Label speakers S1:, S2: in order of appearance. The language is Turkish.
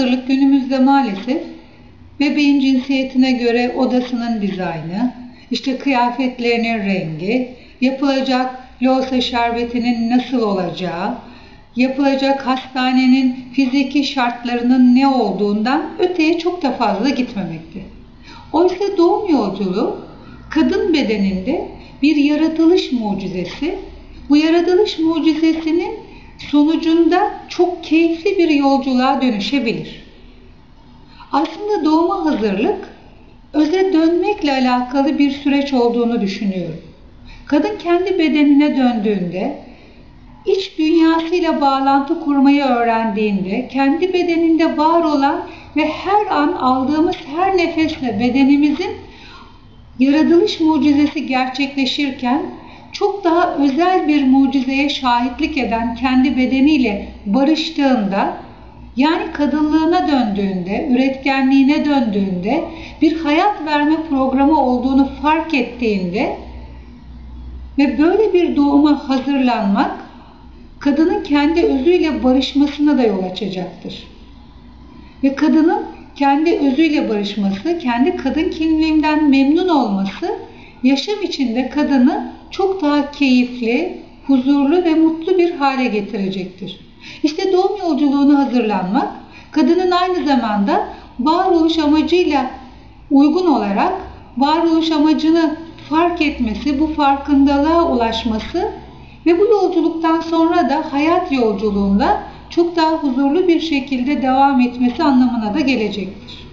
S1: hazırlık günümüzde maalesef bebeğin cinsiyetine göre odasının dizaynı, işte kıyafetlerinin rengi, yapılacak loğusa şerbetinin nasıl olacağı, yapılacak hastanenin fiziki şartlarının ne olduğundan öteye çok da fazla gitmemekte. Oysa doğum yolculuğu kadın bedeninde bir yaratılış mucizesi. Bu yaratılış mucizesinin sonucunda çok keyifli bir yolculuğa dönüşebilir. Aslında doğuma hazırlık öze dönmekle alakalı bir süreç olduğunu düşünüyorum. Kadın kendi bedenine döndüğünde, iç dünyasıyla bağlantı kurmayı öğrendiğinde, kendi bedeninde var olan ve her an aldığımız her nefesle bedenimizin yaratılış mucizesi gerçekleşirken çok daha özel bir mucizeye şahitlik eden kendi bedeniyle barıştığında yani kadınlığına döndüğünde, üretkenliğine döndüğünde, bir hayat verme programı olduğunu fark ettiğinde ve böyle bir doğuma hazırlanmak kadının kendi özüyle barışmasına da yol açacaktır. Ve kadının kendi özüyle barışması, kendi kadın kimliğinden memnun olması yaşam içinde kadını çok daha keyifli, huzurlu ve mutlu bir hale getirecektir. İşte doğum yolculuğuna hazırlanmak, kadının aynı zamanda varoluş amacıyla uygun olarak varoluş amacını fark etmesi, bu farkındalığa ulaşması ve bu yolculuktan sonra da hayat yolculuğunda çok daha huzurlu bir şekilde devam etmesi anlamına da gelecektir.